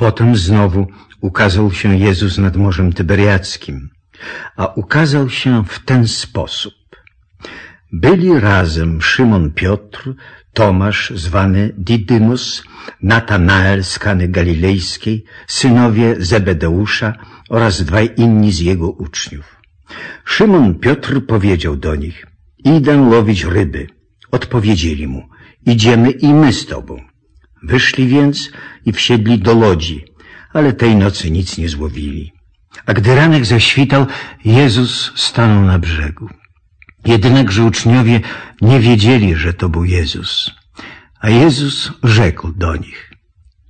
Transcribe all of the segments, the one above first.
Potem znowu ukazał się Jezus nad Morzem Tyberiackim, a ukazał się w ten sposób. Byli razem Szymon Piotr, Tomasz zwany Didymus, Natanael z Kany Galilejskiej, synowie Zebedeusza oraz dwaj inni z jego uczniów. Szymon Piotr powiedział do nich, idę łowić ryby. Odpowiedzieli mu, idziemy i my z tobą. Wyszli więc i wsiedli do lodzi, ale tej nocy nic nie złowili. A gdy ranek zaświtał, Jezus stanął na brzegu. Jednakże uczniowie nie wiedzieli, że to był Jezus. A Jezus rzekł do nich,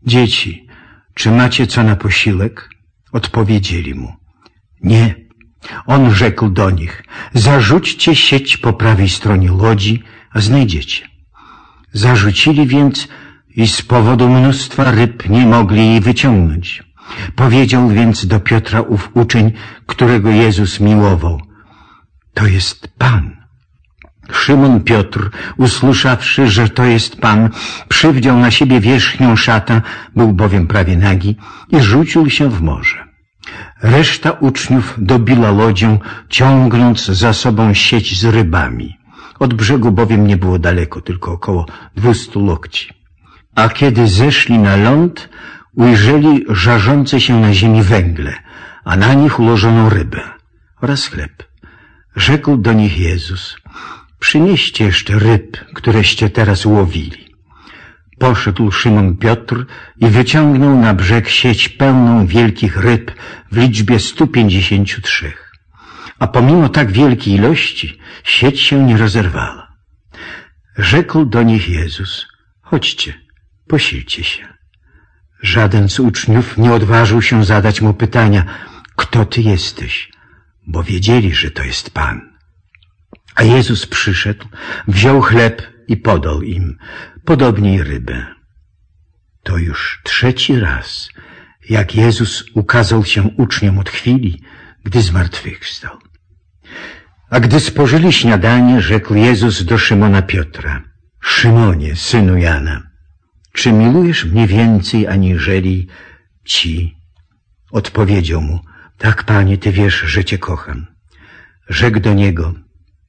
dzieci, czy macie co na posiłek? Odpowiedzieli mu, nie. On rzekł do nich, zarzućcie sieć po prawej stronie łodzi, a znajdziecie. Zarzucili więc i z powodu mnóstwa ryb nie mogli jej wyciągnąć. Powiedział więc do Piotra ów uczeń, którego Jezus miłował. To jest Pan. Szymon Piotr, usłyszawszy, że to jest Pan, przywdział na siebie wierzchnią szata, był bowiem prawie nagi i rzucił się w morze. Reszta uczniów dobiła lodzią, ciągnąc za sobą sieć z rybami. Od brzegu bowiem nie było daleko, tylko około dwustu lokci. A kiedy zeszli na ląd, ujrzeli żarzące się na ziemi węgle, a na nich ułożoną rybę oraz chleb. Rzekł do nich Jezus, przynieście jeszcze ryb, któreście teraz łowili. Poszedł Szymon Piotr i wyciągnął na brzeg sieć pełną wielkich ryb w liczbie stu pięćdziesięciu trzech. A pomimo tak wielkiej ilości sieć się nie rozerwała. Rzekł do nich Jezus, chodźcie, posilcie się. Żaden z uczniów nie odważył się zadać mu pytania, kto ty jesteś, bo wiedzieli, że to jest Pan. A Jezus przyszedł, wziął chleb i podał im, podobnie rybę. To już trzeci raz, jak Jezus ukazał się uczniom od chwili, gdy zmartwychwstał. A gdy spożyli śniadanie, rzekł Jezus do Szymona Piotra, Szymonie, synu Jana, czy milujesz mnie więcej aniżeli ci? Odpowiedział mu, tak, panie, ty wiesz, że cię kocham. Rzekł do niego,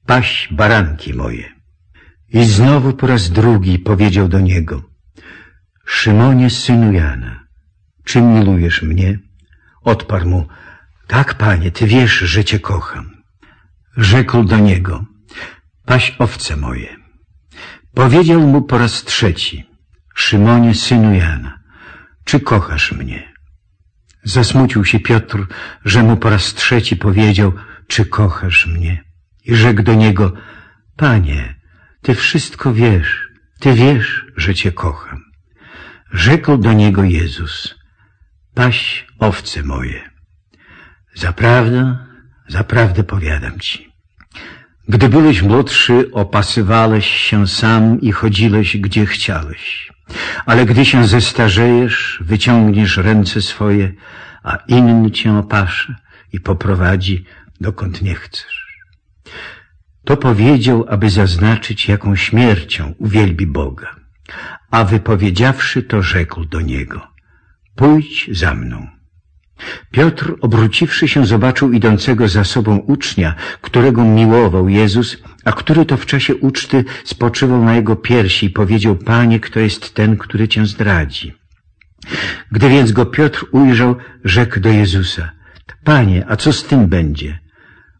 paś baranki moje. I znowu po raz drugi powiedział do niego, Szymonie, synu Jana, czy milujesz mnie? Odparł mu, tak, panie, ty wiesz, że cię kocham. Rzekł do niego, paś owce moje. Powiedział mu po raz trzeci, Szymonie, synu Jana, czy kochasz mnie? Zasmucił się Piotr, że mu po raz trzeci powiedział, czy kochasz mnie? I rzekł do niego, Panie, Ty wszystko wiesz, Ty wiesz, że Cię kocham. Rzekł do niego Jezus, paś owce moje. Zaprawdę, zaprawdę powiadam Ci. Gdy byłeś młodszy, opasywałeś się sam i chodziłeś, gdzie chciałeś. Ale gdy się zestarzejesz, wyciągniesz ręce swoje, a inny cię opasze i poprowadzi, dokąd nie chcesz. To powiedział, aby zaznaczyć, jaką śmiercią uwielbi Boga. A wypowiedziawszy to, rzekł do niego, pójdź za mną. Piotr, obróciwszy się, zobaczył idącego za sobą ucznia, którego miłował Jezus, a który to w czasie uczty spoczywał na jego piersi i powiedział, Panie, kto jest ten, który Cię zdradzi? Gdy więc go Piotr ujrzał, rzekł do Jezusa, Panie, a co z tym będzie?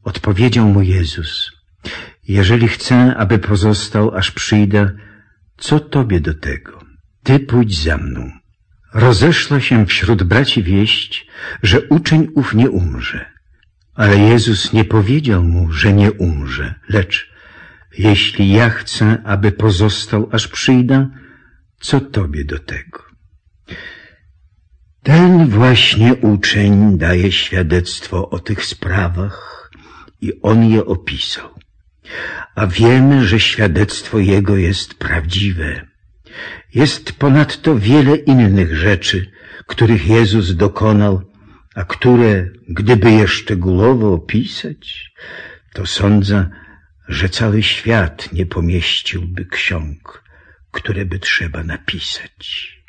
Odpowiedział mu Jezus, jeżeli chcę, aby pozostał, aż przyjdę, co Tobie do tego? Ty pójdź za mną. Rozeszła się wśród braci wieść, że uczeń ów nie umrze. Ale Jezus nie powiedział mu, że nie umrze, lecz jeśli ja chcę, aby pozostał, aż przyjdę, co tobie do tego? Ten właśnie uczeń daje świadectwo o tych sprawach i on je opisał. A wiemy, że świadectwo jego jest prawdziwe. Jest ponadto wiele innych rzeczy, których Jezus dokonał, a które, gdyby je szczegółowo opisać, to sądzę, że cały świat nie pomieściłby ksiąg, które by trzeba napisać.